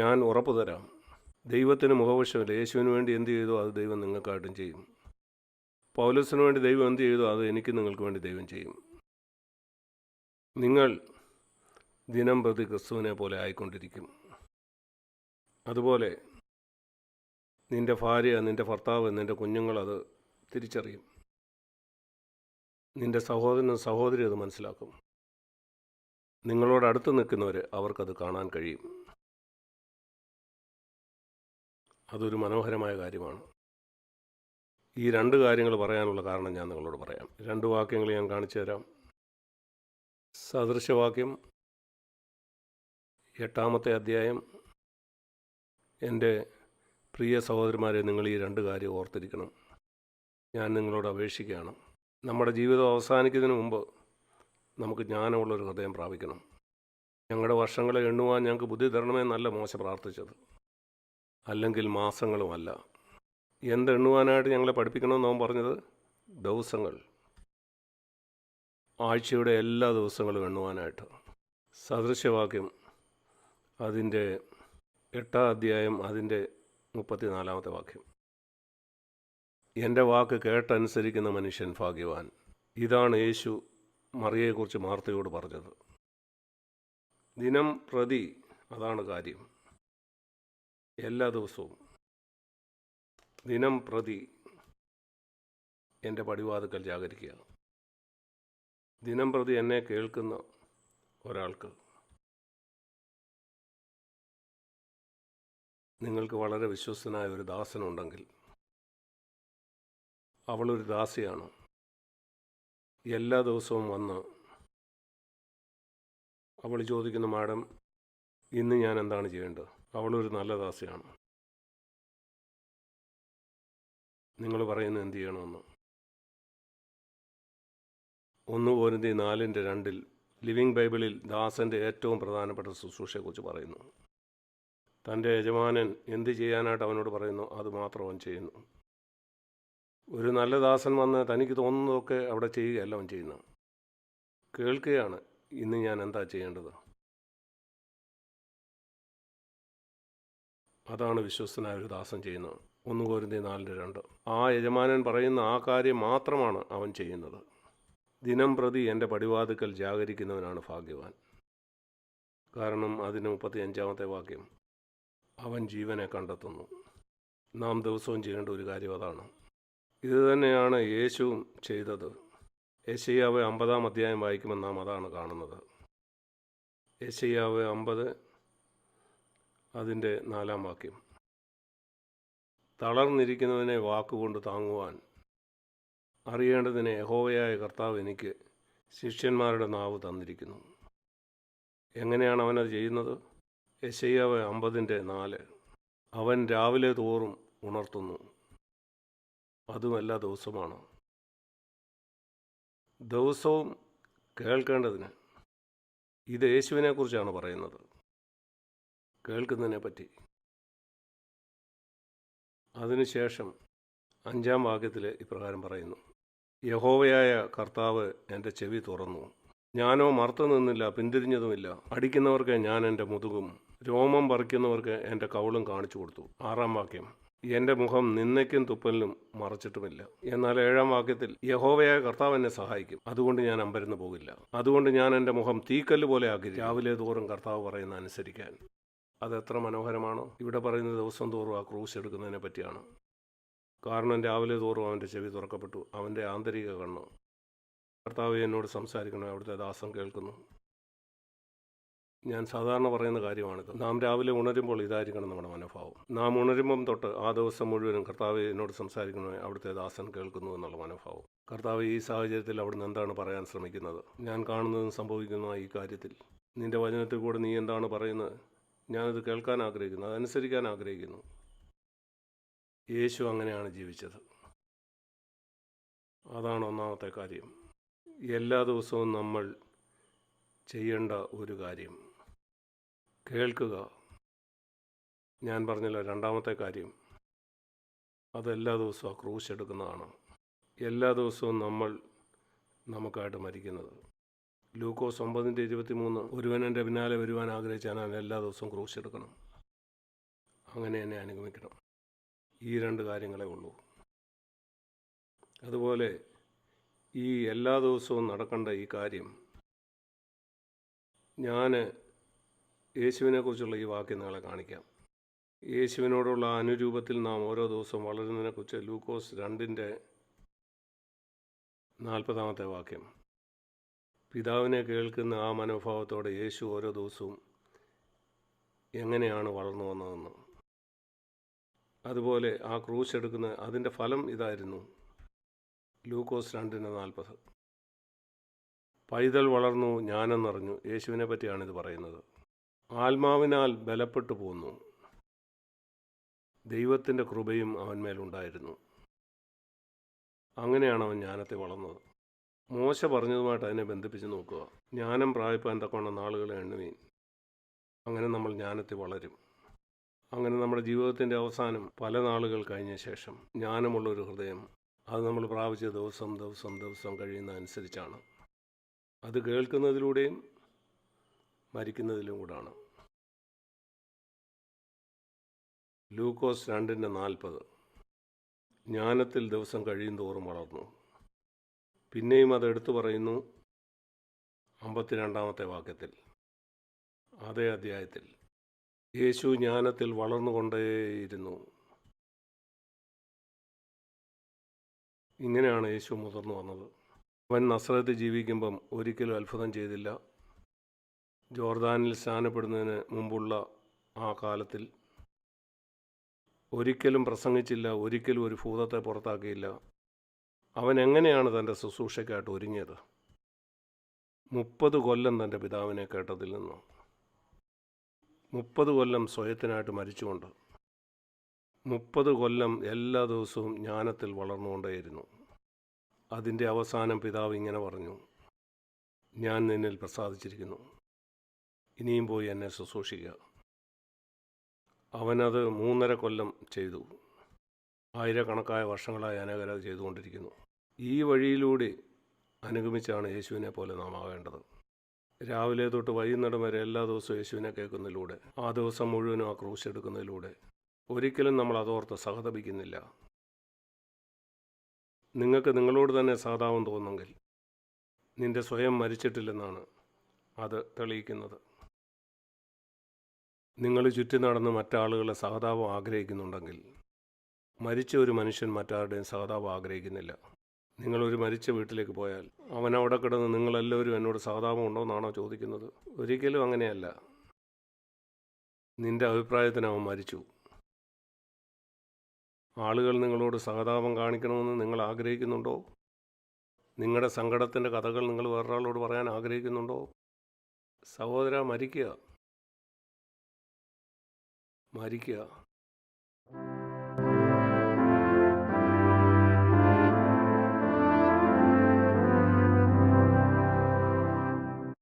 ഞാൻ ഉറപ്പു തരാം. ദൈവത്തിന് മുഖവശമില്ല. യേശുവിന് വേണ്ടി എന്ത് ചെയ്തോ അത് ദൈവം നിങ്ങൾക്കായിട്ടും ചെയ്യും. പൗലസിന് വേണ്ടി ദൈവം എന്ത് ചെയ്തോ അത് എനിക്ക് നിങ്ങൾക്ക് വേണ്ടി ദൈവം ചെയ്യും. നിങ്ങൾ ദിനം പ്രതി ക്രിസ്തുവിനെ പോലെ ആയിക്കൊണ്ടിരിക്കും. അതുപോലെ നിന്റെ ഭാര്യ നിന്റെ ഭർത്താവ് നിന്റെ കുഞ്ഞുങ്ങൾ അത് തിരിച്ചറിയും. നിന്റെ സഹോദരനും സഹോദരി അത് മനസ്സിലാക്കും. നിങ്ങളോട് അടുത്ത് നിൽക്കുന്നവർ അവർക്കത് കാണാൻ കഴിയും. അതൊരു മനോഹരമായ കാര്യമാണ്. ഈ രണ്ട് കാര്യങ്ങൾ പറയാനുള്ള കാരണം ഞാൻ നിങ്ങളോട് പറയാം. രണ്ട് വാക്യങ്ങൾ ഞാൻ കാണിച്ചു തരാം. സദൃശവാക്യം എട്ടാമത്തെ അധ്യായം. എന്റെ പ്രിയ സഹോദരന്മാരെ നിങ്ങൾ ഈ രണ്ട് കാര്യം ഓർത്തിരിക്കണം. ഞാൻ നിങ്ങളോട് അപേക്ഷിക്കുകയാണ്. നമ്മുടെ ജീവിതം അവസാനിക്കുന്നതിന് മുമ്പ് നമുക്ക് ജ്ഞാനമുള്ളൊരു ഹൃദയം പ്രാപിക്കണം. ഞങ്ങളുടെ വർഷങ്ങളെ എണ്ണുവാൻ ഞങ്ങൾക്ക് ബുദ്ധി തരണമെന്നല്ല മോശം പ്രാർത്ഥിച്ചത്. അല്ലെങ്കിൽ മാസങ്ങളുമല്ല. എന്തെണ്ണുവാനായിട്ട് ഞങ്ങളെ പഠിപ്പിക്കണമെന്ന് അവൻ പറഞ്ഞത്? ദിവസങ്ങൾ. ആഴ്ചയുടെ എല്ലാ ദിവസങ്ങളും എണ്ണുവാനായിട്ട്. സദൃശ്യവാക്യം അതിന്റെ എട്ടാം അധ്യായം അതിന്റെ മുപ്പത്തിനാലാമത്തെ വാക്യം. എന്റെ വാക്ക് കേട്ടനുസരിക്കുന്ന മനുഷ്യൻ ഭാഗ്യവാൻ. ഇതാണ് യേശു മറിയയെക്കുറിച്ച് മാർത്തയോട് പറഞ്ഞത്. ദിനം പ്രതി അതാണ് കാര്യം. എല്ലാ ദിവസവും ദിനം പ്രതി എന്റെ പടിവാതുക്കൽ ജാഗരിക്കുക ദിനം പ്രതി എന്നെ കേൾക്കുന്ന ഒരാൾക്ക് നിങ്ങൾക്ക് വളരെ വിശ്വസ്തനായ ഒരു ദാസനുണ്ടെങ്കിൽ അവളൊരു ദാസിയാണ്. എല്ലാ ദിവസവും വന്ന് അവൾ ചോദിക്കുന്ന മാഡം ഇന്ന് ഞാൻ എന്താണ് ചെയ്യേണ്ടത്? അവളൊരു നല്ല ദാസിയാണ്. നിങ്ങൾ പറയുന്നത് എന്ത് ചെയ്യണമെന്ന്. ഒന്ന് പോരുന്തി നാലിന്റെ രണ്ടിൽ ലിവിംഗ് ബൈബിളിൽ ദാസന്റെ ഏറ്റവും പ്രധാനപ്പെട്ട ശുശ്രൂഷയെക്കുറിച്ച് പറയുന്നു. തന്റെ യജമാനൻ എന്ത് ചെയ്യാനായിട്ട് അവനോട് പറയുന്നു അത് മാത്രം അവൻ ചെയ്യുന്നു. ഒരു നല്ല ദാസൻ വന്ന് തനിക്ക് തോന്നുന്നതൊക്കെ അവിടെ ചെയ്യുകയല്ല അവൻ ചെയ്യുന്നത്. കേൾക്കുകയാണ് ഇന്ന് ഞാൻ എന്താ ചെയ്യേണ്ടത്? അതാണ് വിശ്വസ്തനായ ഒരു ദാസൻ ചെയ്യുന്നത്. ഒന്ന് കോരുന്തി നാലിന്റെ രണ്ട്. ആ യജമാനൻ പറയുന്ന ആ കാര്യം മാത്രമാണ് അവൻ ചെയ്യുന്നത്. ദിനം പ്രതി എന്റെ പടിവാതുക്കൽ ജാഗരിക്കുന്നവനാണ് ഭാഗ്യവാൻ. കാരണം അതിന് മുപ്പത്തി അഞ്ചാമത്തെ വാക്യം അവൻ ജീവനെ കണ്ടെത്തുന്നു. നാം ദിവസവും ചെയ്യേണ്ട ഒരു കാര്യം അതാണ്. ഇത് തന്നെയാണ് യേശുവും ചെയ്തത്. യേശയ്യാവ് അമ്പതാം അധ്യായം വായിക്കുമ്പോൾ നാം അതാണ് കാണുന്നത്. യേശയ്യാവ് അമ്പത് അതിന്റെ നാലാം വാക്യം. തളർന്നിരിക്കുന്നതിനെ വാക്കുകൊണ്ട് താങ്ങുവാൻ അറിയേണ്ടതിനെ യഹോവയായ കർത്താവ് എനിക്ക് ശിഷ്യന്മാരുടെ നാവ് തന്നിരിക്കുന്നു. എങ്ങനെയാണ് അവനത് ചെയ്യുന്നത്? യശയ്യാവ് അമ്പതിന്റെ നാല്. അവൻ രാവിലെ തോറും ഉണർത്തുന്നു. അതും എല്ലാ ദിവസമാണ്. ദിവസവും കേൾക്കേണ്ടതിന് ഇത് യേശുവിനെക്കുറിച്ചാണ് പറയുന്നത്. കേൾക്കുന്നതിനെ പറ്റി അതിനുശേഷം അഞ്ചാം വാക്യത്തിൽ ഇപ്രകാരം പറയുന്നു. യഹോവയായ കർത്താവ് എന്റെ ചെവി തുറന്നു. ഞാനോ മറുത്തു നിന്നില്ല പിന്തിരിഞ്ഞതുമില്ല. അടിക്കുന്നവർക്ക് ഞാൻ എന്റെ മുതുകും രോമം പറിക്കുന്നവർക്ക് എന്റെ കവളും കാണിച്ചു കൊടുത്തു. ആറാം വാക്യം. എന്റെ മുഖം നിന്നയ്ക്കും തുപ്പലിനും മറച്ചിട്ടുമില്ല. എന്നാൽ ഏഴാം വാക്യത്തിൽ യഹോവയായ കർത്താവ് എന്നെ സഹായിക്കും. അതുകൊണ്ട് ഞാൻ അമ്പരന്ന് പോകില്ല. അതുകൊണ്ട് ഞാൻ എന്റെ മുഖം തീക്കല്ല് പോലെ ആക്കി രാവിലെ തോറും കർത്താവ് പറയുന്ന അനുസരിക്കാൻ. അത് എത്ര മനോഹരമാണോ. ഇവിടെ പറയുന്ന ദിവസം തോറും ആ ക്രൂശ് എടുക്കുന്നതിനെ പറ്റിയാണ്. കാരണം രാവിലെ തോറും അവന്റെ ചെവി തുറക്കപ്പെട്ടു. അവന്റെ ആന്തരിക കണ്ണ്. കർത്താവ് എന്നോട് സംസാരിക്കണം അവിടുത്തെ ദാസം കേൾക്കുന്നു. ഞാൻ സാധാരണ പറയുന്ന കാര്യമാണിത്. നാം രാവിലെ ഉണരുമ്പോൾ ഇതായിരിക്കണം നമ്മുടെ മനോഭാവം. നാം ഉണരുമ്പം തൊട്ട് ആ ദിവസം മുഴുവനും കർത്താവ് എന്നോട് സംസാരിക്കണമേ അവിടുത്തെ ദാസൻ കേൾക്കുന്നു എന്നുള്ള മനോഭാവം. കർത്താവ് ഈ സാഹചര്യത്തിൽ അവിടുന്ന് എന്താണ് പറയാൻ ശ്രമിക്കുന്നത്? ഞാൻ കാണുന്നതും സംഭവിക്കുന്ന ഈ കാര്യത്തിൽ. നിന്റെ വചനത്തിൽ കൂടെ നീ എന്താണ് പറയുന്നത്? ഞാനത് കേൾക്കാൻ ആഗ്രഹിക്കുന്നു അതനുസരിക്കാൻ ആഗ്രഹിക്കുന്നു. യേശു അങ്ങനെയാണ് ജീവിച്ചത്. അതാണ് ഒന്നാമത്തെ കാര്യം. എല്ലാ ദിവസവും നമ്മൾ ചെയ്യേണ്ട ഒരു കാര്യം. കേൾക്കുക. ഞാൻ പറഞ്ഞല്ലോ രണ്ടാമത്തെ കാര്യം. അതെല്ലാ ദിവസവും ആ ക്രൂശ് എടുക്കുന്നതാണ്. എല്ലാ ദിവസവും നമ്മൾ നമുക്കായിട്ട് മരിക്കുന്നത്. ലൂക്കോസ് ഒമ്പതിന്റെ ഇരുപത്തി മൂന്ന് ഒരുവൻ എന്റെ പിന്നാലെ വരുവാൻ ആഗ്രഹിച്ചാൽ അവൻ എല്ലാ ദിവസവും ക്രൂശ് എടുക്കണം. അങ്ങനെ എന്നെ അനുഗമിക്കണം. ഈ രണ്ട് കാര്യങ്ങളേ ഉള്ളൂ. അതുപോലെ ഈ എല്ലാ ദിവസവും നടക്കേണ്ട ഈ കാര്യം ഞാൻ യേശുവിനെക്കുറിച്ചുള്ള ഈ വാക്യം നിങ്ങളെ കാണിക്കാം. യേശുവിനോടുള്ള അനുരൂപത്തിൽ നാം ഓരോ ദിവസവും വളരുന്നതിനെക്കുറിച്ച് ലൂക്കോസ് രണ്ടിന്റെ നാൽപ്പതാമത്തെ വാക്യം. പിതാവിനെ കേൾക്കുന്ന ആ മനോഭാവത്തോടെ യേശു ഓരോ ദിവസവും എങ്ങനെയാണ് വളർന്നു വന്നതെന്ന്. അതുപോലെ ആ ക്രൂശ് എടുക്കുന്ന അതിന്റെ ഫലം ഇതായിരുന്നു. ലൂക്കോസ് രണ്ടിന് നാൽപ്പത്. പൈതൽ വളർന്നു ജ്ഞാനെന്നറിഞ്ഞു യേശുവിനെ പറ്റിയാണ് ഇത് പറയുന്നത്. ആത്മാവിനാൽ ബലപ്പെട്ടു പോന്നു. ദൈവത്തിന്റെ കൃപയും അവന്മേലുണ്ടായിരുന്നു അങ്ങനെയാണ് അവൻ ജ്ഞാനത്തെ വളർന്നത്. മോശ പറഞ്ഞതുമായിട്ട് അതിനെ ബന്ധിപ്പിച്ച് നോക്കുക. ജ്ഞാനം പ്രായപ്പാൻ തക്കവണ്ണം നാളുകളെ എണ്ണുവീൻ അങ്ങനെ നമ്മൾ ജ്ഞാനത്തിൽ വളരും. അങ്ങനെ നമ്മുടെ ജീവിതത്തിന്റെ അവസാനം പല നാളുകൾ കഴിഞ്ഞ ശേഷം ജ്ഞാനമുള്ളൊരു ഹൃദയം അത് നമ്മൾ പ്രാപിച്ച ദിവസം ദിവസം ദിവസം കഴിയുന്ന അനുസരിച്ചാണ്. അത് കേൾക്കുന്നതിലൂടെയും മരിക്കുന്നതിലും കൂടാണ്. ലൂക്കോസ് രണ്ടിന്റെ നാൽപ്പത്. ജ്ഞാനത്തിൽ ദിവസം കഴിയും തോറും വളർന്നു. പിന്നെയും അത് എടുത്തു പറയുന്നു അമ്പത്തിരണ്ടാമത്തെ വാക്യത്തിൽ. അതേ അധ്യായത്തിൽ. യേശു ജ്ഞാനത്തിൽ വളർന്നുകൊണ്ടേയിരുന്നു. ഇങ്ങനെയാണ് യേശു മുതിർന്നു വന്നത്. അവൻ നസ്രത്ത് ജീവിക്കുമ്പം ഒരിക്കലും അത്ഭുതം ചെയ്തില്ല. ജോർദാനിൽ സ്നാനപ്പെടുന്നതിന് മുമ്പുള്ള ആ കാലത്തിൽ ഒരിക്കലും പ്രസംഗിച്ചില്ല ഒരിക്കലും ഒരു ഭൂതത്തെ പുറത്താക്കിയില്ല. അവൻ എങ്ങനെയാണ് തന്റെ ശുശ്രൂഷയ്ക്കായിട്ട് ഒരുങ്ങിയത്? മുപ്പത് കൊല്ലം തന്റെ പിതാവിനെ കേട്ടതിൽ നിന്ന്? മുപ്പത് കൊല്ലം സ്വയത്തിനായിട്ട് മരിച്ചുകൊണ്ട് മുപ്പത് കൊല്ലം എല്ലാ ദിവസവും ജ്ഞാനത്തിൽ വളർന്നുകൊണ്ടേയിരുന്നു. അതിന്റെ അവസാനം പിതാവ് ഇങ്ങനെ പറഞ്ഞു ഞാൻ നിന്നിൽ പ്രസാദിച്ചിരിക്കുന്നു. ഇനിയും പോയി എന്നെ ശുശ്രൂഷിക്കുക. അവനത് മൂന്നര കൊല്ലം ചെയ്തു. ആയിരക്കണക്കായ വർഷങ്ങളായി അനേകര ചെയ്തുകൊണ്ടിരിക്കുന്നു. ഈ വഴിയിലൂടെ അനുഗമിച്ചാണ് യേശുവിനെ പോലെ നാം ആകേണ്ടത് രാവിലെ തൊട്ട് വൈകുന്നേരം വരെ എല്ലാ ദിവസവും യേശുവിനെ കേൾക്കുന്നതിലൂടെ ആ ദിവസം മുഴുവനും ആ ക്രൂശ് എടുക്കുന്നതിലൂടെ ഒരിക്കലും നമ്മൾ അതോർത്ത് സഹതപിക്കുന്നില്ല. നിങ്ങൾക്ക് നിങ്ങളോട് തന്നെ സഹതാപം തോന്നുമെങ്കിൽ നിന്റെ സ്വയം മരിച്ചിട്ടില്ലെന്നാണ് അത് തെളിയിക്കുന്നത്. നിങ്ങൾ ചുറ്റി നടന്ന് മറ്റാളുകളെ സഹതാപം ആഗ്രഹിക്കുന്നുണ്ടെങ്കിൽ മരിച്ച ഒരു മനുഷ്യൻ മറ്റാരുടെയും സഹതാപം ആഗ്രഹിക്കുന്നില്ല. നിങ്ങളൊരു മരിച്ച വീട്ടിലേക്ക് പോയാൽ അവൻ അവിടെ കിടന്ന് നിങ്ങളെല്ലാവരും എന്നോട് സഹതാപം ഉണ്ടോയെന്നാണോ ചോദിക്കുന്നത്. ഒരിക്കലും അങ്ങനെയല്ല. നിന്റെ അഭിപ്രായത്തിന് അവൻ മരിച്ചു. ആളുകൾ നിങ്ങളോട് സഹതാപം കാണിക്കണമെന്ന് നിങ്ങൾ ആഗ്രഹിക്കുന്നുണ്ടോ? നിങ്ങളുടെ സങ്കടത്തിന്റെ കഥകൾ നിങ്ങൾ വേറൊരാളോട് പറയാൻ ആഗ്രഹിക്കുന്നുണ്ടോ? സഹോദര മരിക്കുക. മരിക്കുക.